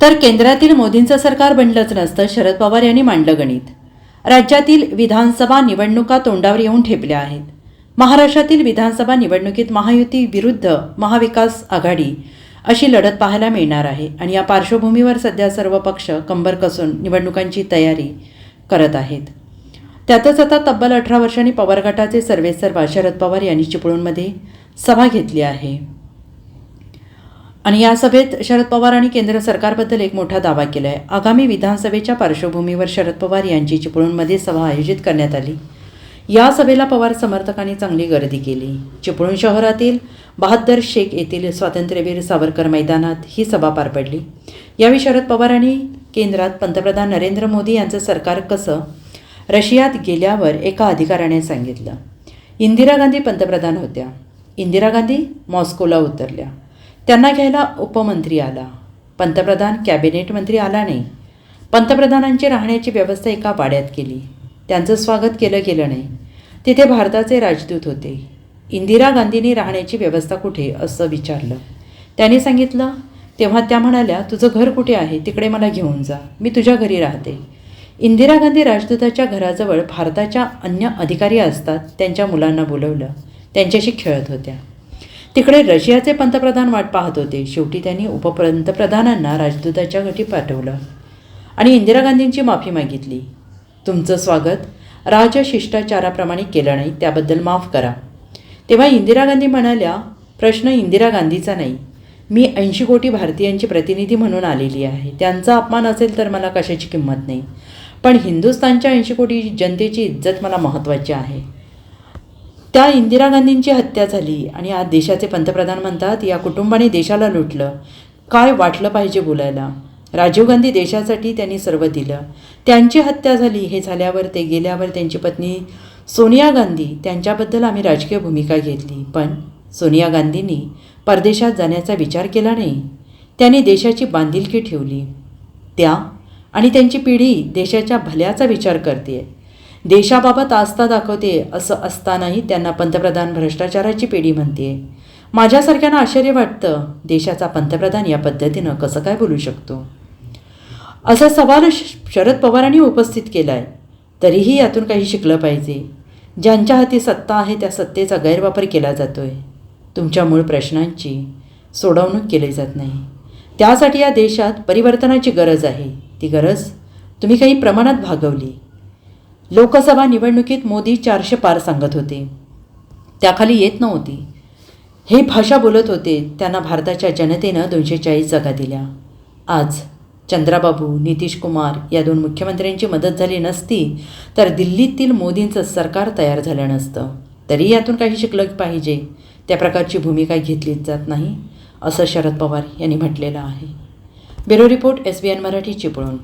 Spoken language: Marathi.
तर केंद्रातील मोदींचं सरकार बनलंच नसतं शरद पवार यांनी मांडलं गणित. राज्यातील विधानसभा निवडणुका तोंडावर येऊन ठेपल्या आहेत. महाराष्ट्रातील विधानसभा निवडणुकीत महायुती विरुद्ध महाविकास आघाडी अशी लढत पाहायला मिळणार आहे आणि या पार्श्वभूमीवर सध्या सर्व पक्ष कंबर कसून निवडणुकांची तयारी करत आहेत. त्यातच आता तब्बल अठरा वर्षांनी पवार गटाचे सर्वेसर्वा शरद पवार यांनी चिपळूणमध्ये सभा घेतली आहे. आणि या सभेत शरद पवार आणि केंद्र सरकारबद्दल एक मोठा दावा केला आहे आगामी विधानसभेच्या पार्श्वभूमीवर शरद पवार यांची चिपळूणमध्ये सभा आयोजित करण्यात आली. या सभेला पवार समर्थकांनी चांगली गर्दी केली. चिपळूण शहरातील बहाद्दर शेख येथील स्वातंत्र्यवीर सावरकर मैदानात ही सभा पार पडली. यावेळी शरद पवारांनी केंद्रात पंतप्रधान नरेंद्र मोदी यांचं सरकार कसं रशियात गेल्यावर एका अधिकाऱ्याने सांगितलं. इंदिरा गांधी पंतप्रधान होत्या. इंदिरा गांधी मॉस्कोला उतरल्या. त्यांना घ्यायला उपमंत्री आला. पंतप्रधान कॅबिनेट मंत्री आला नाही. पंतप्रधानांची राहण्याची व्यवस्था एका वाड्यात केली. त्यांचं स्वागत केलं गेलं नाही. तिथे भारताचे राजदूत होते. इंदिरा गांधींनी राहण्याची व्यवस्था कुठे असं विचारलं. त्यांनी सांगितलं तेव्हा त्या म्हणाल्या तुझं घर कुठे आहे? तिकडे मला घेऊन जा. मी तुझ्या घरी राहते. इंदिरा गांधी राजदूताच्या घराजवळ भारताच्या अन्य अधिकारी असतात त्यांच्या मुलांना बोलवलं. त्यांच्याशी खेळत होत्या. तिकडे रशियाचे पंतप्रधान वाट पाहत होते. शेवटी त्यांनी उपपंतप्रधानांना राजदूताच्या घटी पाठवलं आणि इंदिरा गांधींची माफी मागितली. तुमचं स्वागत. राजशिष्टाचाराप्रमाणे केलं नाही त्याबद्दल माफ करा. तेव्हा इंदिरा गांधी म्हणाल्या प्रश्न इंदिरा गांधीचा नाही. मी ऐंशी कोटी भारतीयांची प्रतिनिधी म्हणून आलेली आहे. त्यांचा अपमान असेल तर मला कशाची किंमत नाही. पण हिंदुस्थानच्या ऐंशी कोटी जनतेची इज्जत मला महत्त्वाची आहे. त्या इंदिरा गांधींची हत्या झाली आणि आज देशाचे पंतप्रधान म्हणतात या कुटुंबाने देशाला लुटलं. काय वाटलं पाहिजे बोलायला? राजीव गांधी देशासाठी त्यांनी सर्व दिलं. त्यांची हत्या झाली. हे झाल्यावर ते गेल्यावर त्यांची पत्नी सोनिया गांधी त्यांच्याबद्दल आम्ही राजकीय भूमिका घेतली. पण सोनिया गांधींनी परदेशात जाण्याचा विचार केला नाही. त्यांनी देशाची बांधिलकी ठेवली. त्या आणि त्यांची पिढी देशाच्या भल्याचा विचार करते देशाबाबत आस्था दाखवते असं असतानाही त्यांना पंतप्रधान भ्रष्टाचाराची पिढी म्हणते. माझ्यासारख्यांना आश्चर्य वाटतं देशाचा पंतप्रधान या पद्धतीनं कसं काय बोलू शकतो? असा सवाल शरद पवारांनी उपस्थित केला आहे तरीही यातून काही शिकलं पाहिजे. ज्यांच्या हाती सत्ता आहे त्या सत्तेचा गैरवापर केला जातो आहे तुमच्या मूळ प्रश्नांची सोडवणूक केली जात नाही. त्यासाठी या देशात परिवर्तनाची गरज आहे. ती गरज तुम्ही काही प्रमाणात भागवली. लोकसभा निवडणुकीत मोदी चारशे पार सांगत होते. त्याखाली येत नव्हती. हे भाषा बोलत होते त्यांना भारताच्या जनतेनं दोनशे चाळीस जागा दिल्या. आज चंद्राबाबू नितीश कुमार या दोन मुख्यमंत्र्यांची मदत झाली नसती तर दिल्लीतील मोदींचं सरकार तयार झालं नसतं. तरी यातून काही शिकलं पाहिजे. त्या प्रकारची भूमिका घेतली जात नाही असं शरद पवार यांनी म्हटलेलं आहे. Bureau report S B N Marathi Chiplun